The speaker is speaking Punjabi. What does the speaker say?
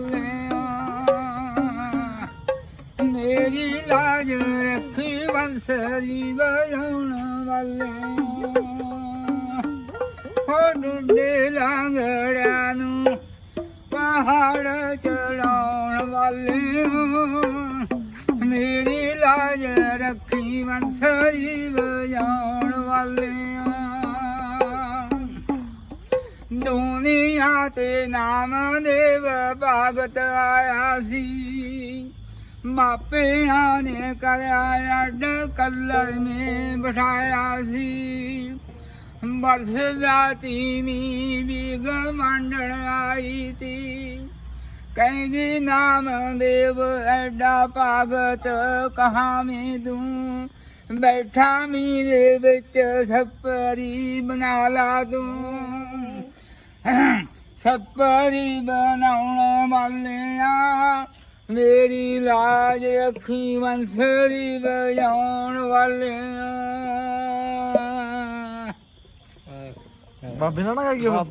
ਵਾਲਿਆ ਮੇਰੀ ਲਾਜ ਰੱਖੀ ਬੰਸਰੀ ਵਜਾਉਣ ਵਾਲਿਆ। ਹੋ ਡੁੱਡੇ ਲਾਂਗੜਿਆਂ ਨੂੰ ਪਹਾੜ ਚੜਾਉਣ ਵਾਲਿਆ। ਮੇਰੀ ਲਾਜ ਰੱਖੀ ਬੰਸਰੀ ਵਜਾਉਣ ਵਾਲਿਆ। ਦੁਨੀਆ ਤੇ ਨਾਮਦੇਵ ਭਗਤ ਆਇਆ ਸੀ। ਮਾਪਿਆਂ ਨੇ ਕਰਿਆ ਅੱਡ ਕਲਰ ਮੇ ਬਿਠਾਇਆ ਸੀ। ਬਰਸ ਜਾਤੀ ਮੀ ਵੀ ਗਮੰਡਣ ਆਈ ਤੀ। ਕਹਿੰਦੀ ਨਾਮ ਦੇਵ ਐਡਾ ਭਗਤ ਕਹਾਂ ਮੈਂ ਦੂੰ ਬੈਠਾ ਮੀ ਦੇ ਵਿੱਚ ਸੱਪਰੀ ਬਣਾ ਲਾ ਦੂੰ ਸੱਪਰੀ ਬਣਾਉਣ ਵਾਲਿਆ ਮੇਰੀ ਲਾਜ ਅੱਖੀ ਵੰਸਰੀ ਵਜਾਉਣ ਵਾਲਿਆ। ਬਾਬੇ ਨਾਲ ਨਾ ਗਾਈ ਉਹ।